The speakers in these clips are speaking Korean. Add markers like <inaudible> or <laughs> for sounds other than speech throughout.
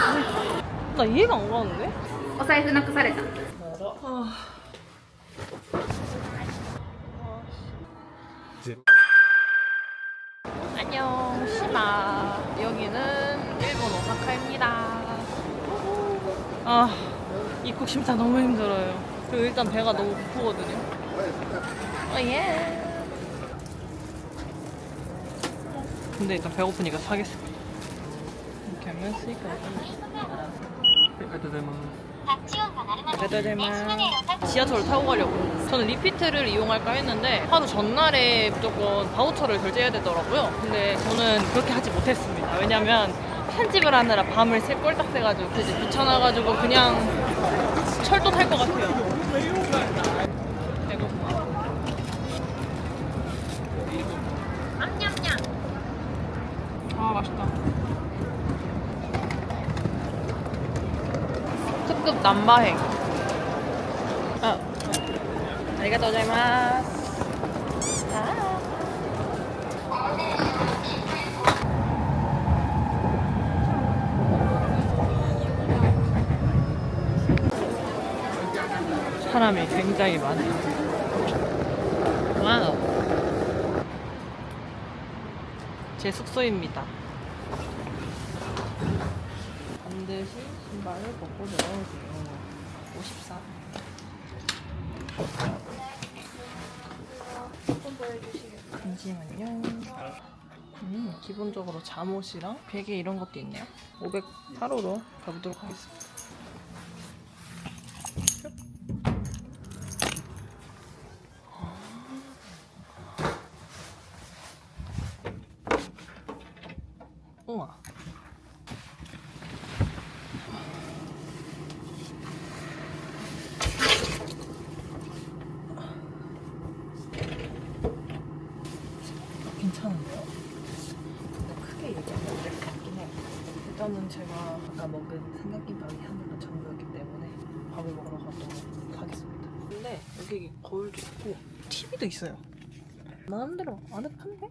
나 이해가 안 가는데? お財布なくされた 아. 안녕, 시마. 여기는 일본 오사카입니다. 아, 입국 심사 너무 힘들어요. 그리고 일단 배가 너무 고프거든요. 어, 예. 근데 일단 배고프니까 사겠습니다. 지하철을 타고 가려고. 저는 리피트를 이용할까 했는데 하루 전날에 무조건 바우처를 결제해야 되더라고요. 근데 저는 그렇게 하지 못했습니다. 왜냐면 편집을 하느라 밤을 새 꼴딱 새가지고 이제 귀찮아가지고 그냥 철도 탈 것 같아요. 배고파. 아 맛있다. 특급 남바행. 아, 아리가또 고자이마스. 아. 사람이 굉장히 많아요. 와우. 제 숙소입니다. 반드시 신발을 벗고 들어오세요. 잠시만요. 음, 기본적으로 잠옷이랑 베개 이런 것도 있네요. 508호로 가보도록 하겠습니다. 우와. 괜찮은데요? 근데 크게 얘기하면 될 것 같긴 해요. 일단은 제가 아까 먹은 삼각김밥이 하늘로 전부였기 때문에 밥을 먹으러 가도록 하겠습니다. 근데 여기 거울도 있고 TV도 있어요. 마음대로 판대?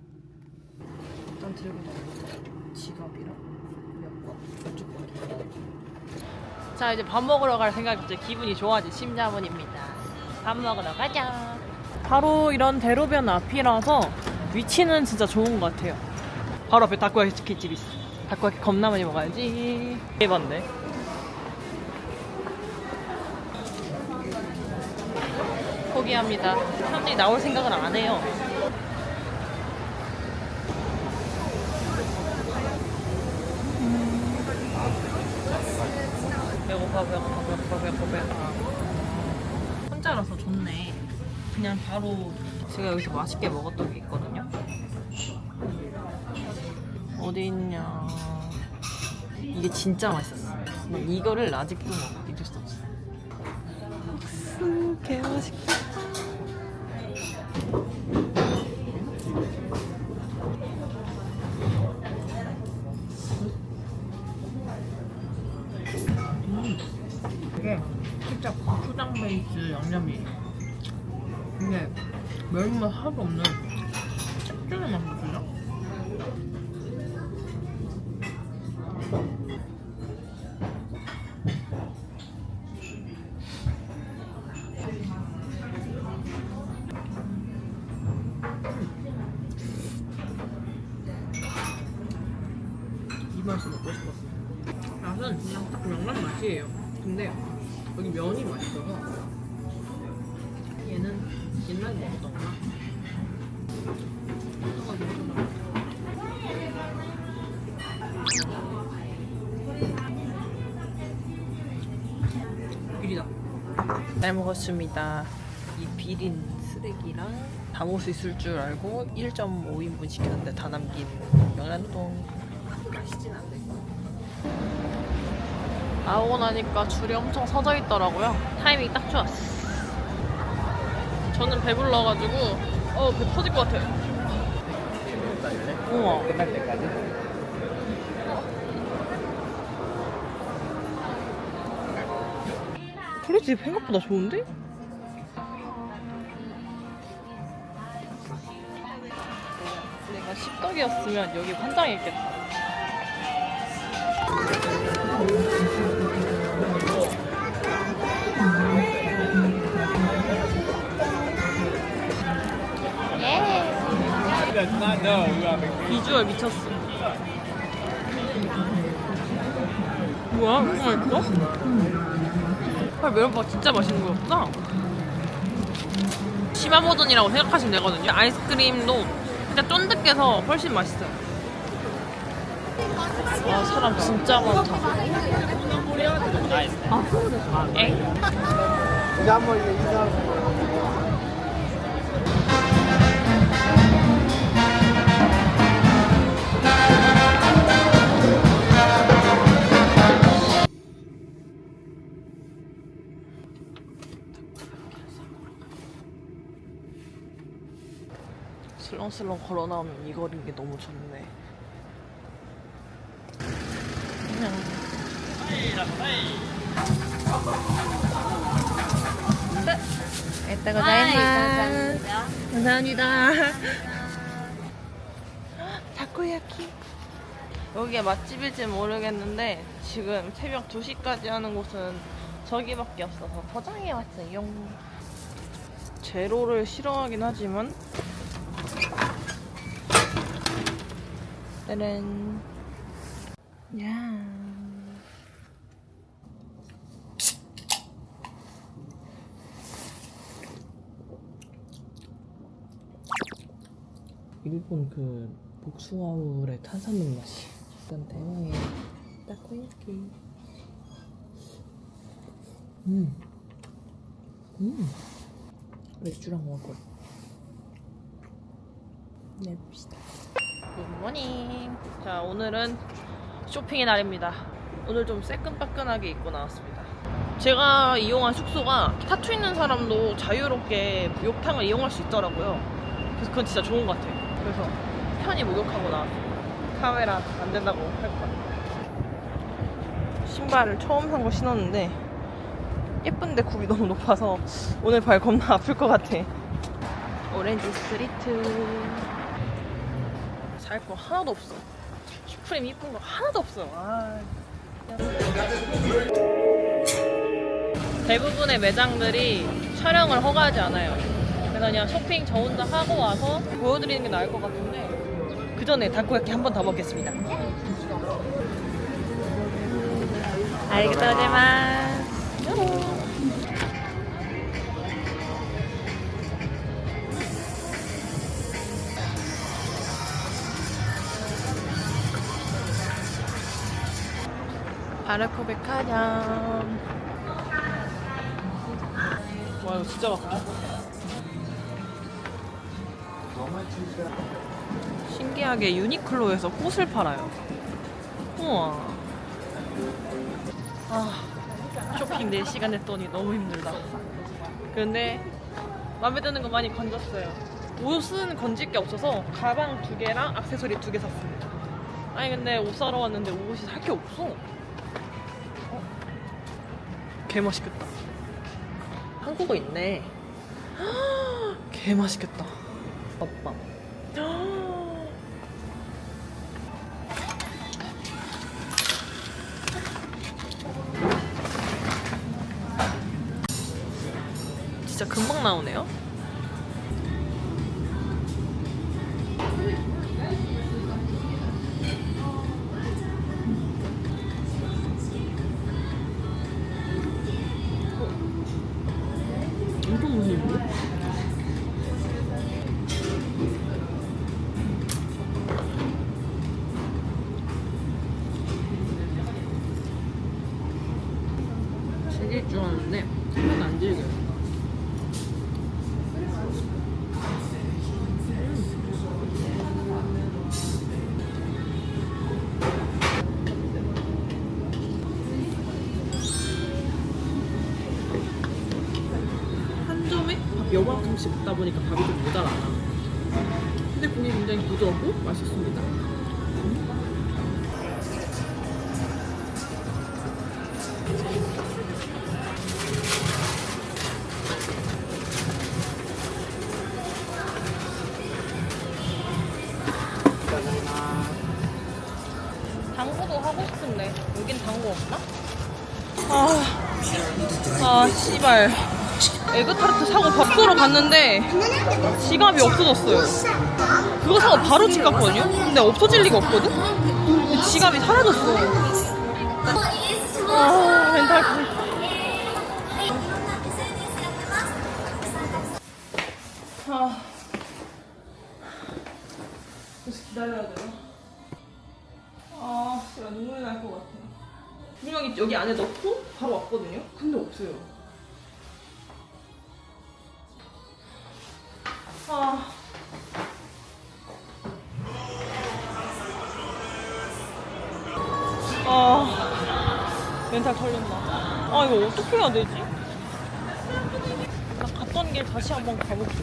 일단 들고 다니고 지갑이랑 몇번 이쪽 자 이제 밥 먹으러 갈 생각이죠. 기분이 좋아진 심자분입니다. 밥 먹으러 가자. 바로 이런 대로변 앞이라서 위치는 진짜 좋은 것 같아요. 바로 앞에 다코야키 치킨집 있어. 다코야키 겁나 많이 먹어야지. 해봤네. 포기합니다. 사람들이 나올 생각은 안 해요. 배고파 배고파 배고파 배고파 배고파 혼자라서 좋네 그냥 바로 제가 여기서 맛있게 먹었던 게 있거든요 어디 있냐 이게 진짜 맛있었어. 난 이거를 아직도 뭐 잊을 수 없어. 음, 개 맛있겠다. 이게 진짜 고추장 베이스 양념이에요. 이게 매운맛 하나도 없는 이 맛이 먹고 싶었어. 맛은 그냥 딱 명란 맛이에요. 근데 여기 면이 맛있어서 얘는 옛날에 먹었던. 비리다. 잘 먹었습니다. 이 비린 쓰레기랑 잠옷 있을 줄 알고 1.5인분 시켰는데 다 남긴 명란우동 맛있진 않네. 나오고 나니까 줄이 엄청 서져 있더라고요. 타이밍이 딱 좋았어. 저는 배불러가지고 어, 배 터질 것 같아요. 우와. 끝날 때까지 그래지 생각보다 좋은데? 내가 십덕이었으면 여기 환장했겠다. 비주얼 미쳤어. 뭐야? 이거 맛있어? 아, 메론빵 진짜 맛있는 거였구나. 시마모돈이라고 생각하시면 되거든요. 아이스크림도 진짜 쫀득해서 훨씬 맛있어요. 와, 사람 진짜 많다. 아, 엥? 슬렁슬렁 걸어 나오면 이 거리는 게 너무 좋네. 그냥. 이따가 감사합니다. <laughs> 타코야키. 여기가 맛집일지 모르겠는데 지금 새벽 2시까지 하는 곳은 저기밖에 없어서 포장해 왔어요. 제로를 싫어하긴 하지만 짜란. 야. 일본 그 복숭아울의 탄산물 맛이 약간 대왕의 타코야키. 음. 음. 맥주랑 먹을. 네, 봅시다. 굿모닝. 자, 오늘은 쇼핑의 날입니다. 오늘 좀 새끈빠끈하게 입고 나왔습니다. 제가 이용한 숙소가 타투 있는 사람도 자유롭게 목욕탕을 이용할 수 있더라고요. 그래서 그건 진짜 좋은 것 같아요. 그래서 편히 목욕하고 나왔어요. 카메라 안 된다고 할 거야. 신발을 처음 산 거 신었는데 예쁜데 굽이 너무 높아서 오늘 발 겁나 아플 것 같아. 오렌지 스트리트. 살거 하나도 없어. 슈프림 이쁜 거 하나도 없어. 아. 대부분의 매장들이 촬영을 허가하지 않아요. 그래서 그냥 쇼핑 저 혼자 하고 와서 보여드리는 게 나을 것 같은데 그 전에 다코야키 한 번 더 먹겠습니다. 알겠습니다. 카냥 와 이거 진짜 맛있다. 신기하게 유니클로에서 꽃을 팔아요. 우와. 아 쇼핑 4시간 했더니 너무 힘들다. 근데 마음에 드는 거 많이 건졌어요. 옷은 건질 게 없어서 가방 두 개랑 액세서리 두 개 샀습니다. 아니 근데 옷 사러 왔는데 옷이 살 게 없어 개 맛있겠다. 한국어 있네. 개 맛있겠다. 오 요만큼씩 먹다 보니까 밥이 좀 모자라나. 근데 고기 굉장히 부드럽고 맛있습니다. 당구도 하고 싶은데 여긴 당구 없나? 아, 아, 씨발. 에그타르트 사고 밥소로 갔는데 지갑이 없어졌어요. 그거 사고 바로 집 갔거든요. 근데 없어질 리가 없거든. 근데 지갑이 사라졌어. 아 멘탈. 아. 계속 기다려야 돼요. 아, 제가 눈물이 날것 같아요. 분명히 여기 안에 넣고 바로 왔거든요. 근데 없어요. 아. 아. 멘탈 털렸나. 아, 이거 어떻게 해야 되지? 나 갔던 길 다시 한번 가볼게.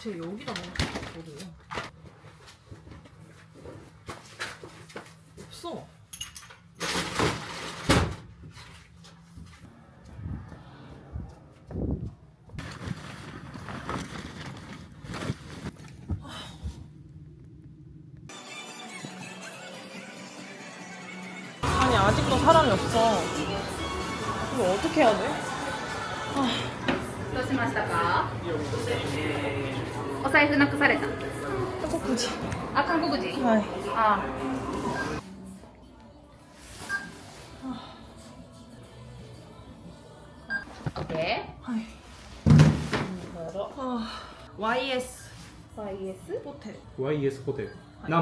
제 여기다 아니 아직도 사람이 없어. 이거 어떻게 해야 돼? どうしましたかお財布なくされた 한국구지. あ韓国人 아이. あ OK 아이. 아, YS YS 호텔. YS ホテル、ナ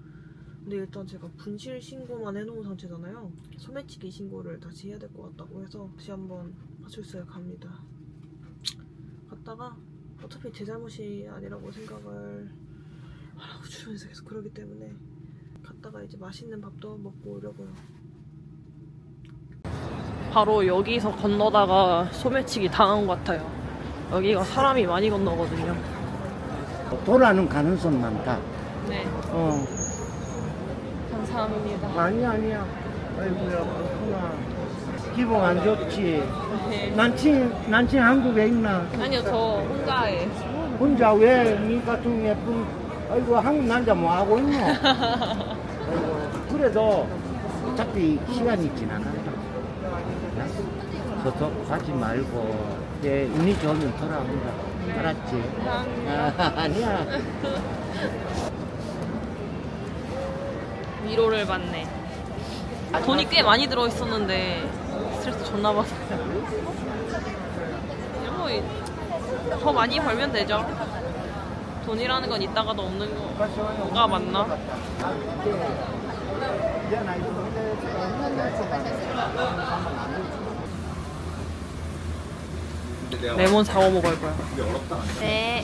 근데 일단 제가 분실 신고만 해놓은 상태잖아요. 소매치기 신고를 다시 해야 될 것 같다고 해서 다시 한번 파출소에 갑니다. 갔다가 어차피 제 잘못이 아니라고 생각을 하라고 주변에서 계속 그러기 때문에 갔다가 이제 맛있는 밥도 먹고 오려고요. 바로 여기서 건너다가 소매치기 당한 것 같아요. 여기가 사람이 많이 건너거든요. 돌아는 가능성 많다. 네, 어, 감사합니다. 아니야, 아니야. 아이고야, 그렇구나. 기분 안 좋지. 네. 난친, 난친 한국에 있나? 아니요, 저 혼자에. 혼자 왜, 니 같은 예쁜, 아이고, 한국 남자 뭐 하고 있노? <laughs> 아이고, 그래도 어차피 시간이 지나간다. 서서 가지 말고, 이제 운이 좋으면 돌아온다. 알았지? 아, <laughs> 아니야. <laughs> 위로를 받네. 돈이 꽤 많이 들어 있었는데 스트레스 존나 받았어요. 뭐더 많이 벌면 되죠. 돈이라는 건 있다가도 없는 거. 뭐가 맞나? 레몬 사고 먹을 거야. 네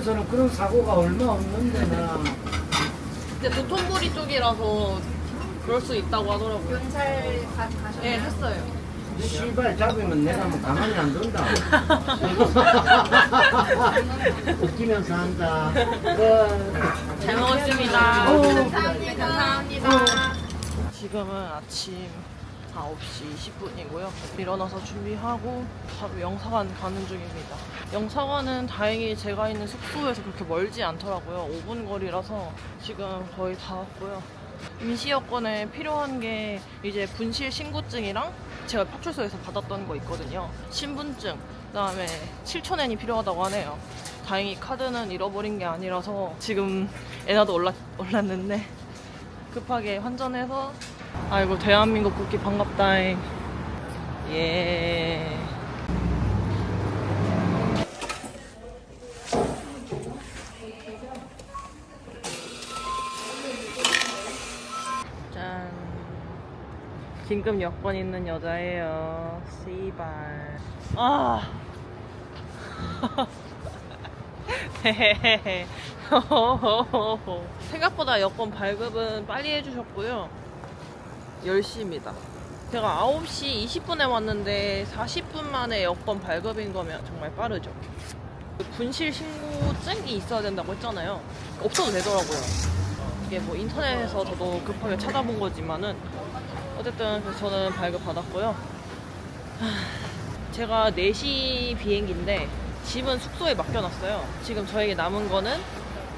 일본에서는 그런 사고가 얼마 없는 데 나 근데 도톤보리 쪽이라서 그럴 수 있다고 하더라고요. 경찰 가, 가셨나요? 네, 했어요. 씨발 잡으면 내가 뭐 가만히 안 둔다. <laughs> 웃기면서 한다. 그, 잘 먹었습니다. 어, 감사합니다 감사합니다 지금은 아침 9시 10분이고요. 일어나서 준비하고 바로 영사관 가는 중입니다. 영사관은 다행히 제가 있는 숙소에서 그렇게 멀지 않더라고요. 5분 거리라서 지금 거의 다 왔고요. 임시 여권에 필요한 게 이제 분실 신고증이랑 제가 파출소에서 받았던 거 있거든요. 신분증, 그다음에 7천엔이 필요하다고 하네요. 다행히 카드는 잃어버린 게 아니라서 지금 엔화도 올랐, 올랐는데 급하게 환전해서 아이고 대한민국 국기 반갑다잉. 예. 짠. 긴급 여권 있는 여자예요. 씨발. 아. 헤헤헤헤. <laughs> <laughs> 생각보다 여권 발급은 빨리 해주셨고요. 10시입니다. 제가 9시 20분에 왔는데 40분 만에 여권 발급인 거면 정말 빠르죠. 분실 신고증이 있어야 된다고 했잖아요. 없어도 되더라고요. 이게 뭐 인터넷에서 저도 급하게 찾아본 거지만은 어쨌든 저는 발급 받았고요. 하, 제가 4시 비행기인데 집은 숙소에 맡겨놨어요. 지금 저에게 남은 거는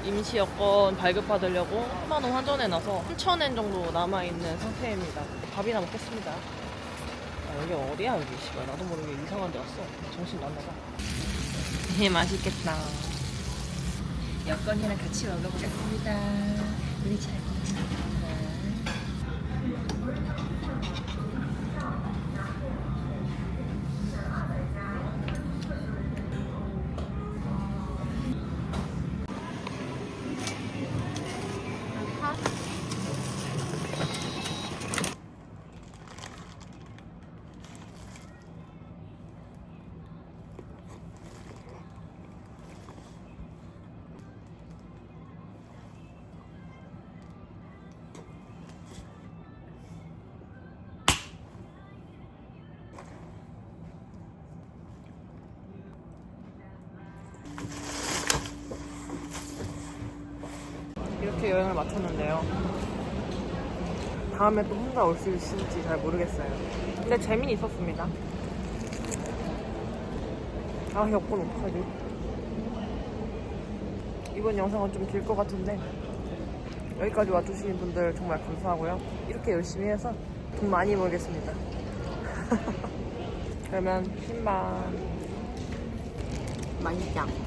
임시 여권 발급받으려고 3만원 환전해놔서 3천엔 정도 남아있는 상태입니다. 밥이나 먹겠습니다. 아, 여기 어디야 여기 씨발 나도 모르게 이상한 데 왔어. 정신 났나봐. 네 맛있겠다. 여권이랑 같이 먹어보겠습니다. 우리 자기. 여행을 마쳤는데요. 다음에 또 혼자 올 수 있을지 잘 모르겠어요. 근데 재미는 있었습니다. 아, 여권 어떡하지? 이번 영상은 좀 길 것 같은데 여기까지 와주신 분들 정말 감사하고요. 이렇게 열심히 해서 돈 많이 벌겠습니다. <laughs> 그러면 신방 맛있죠?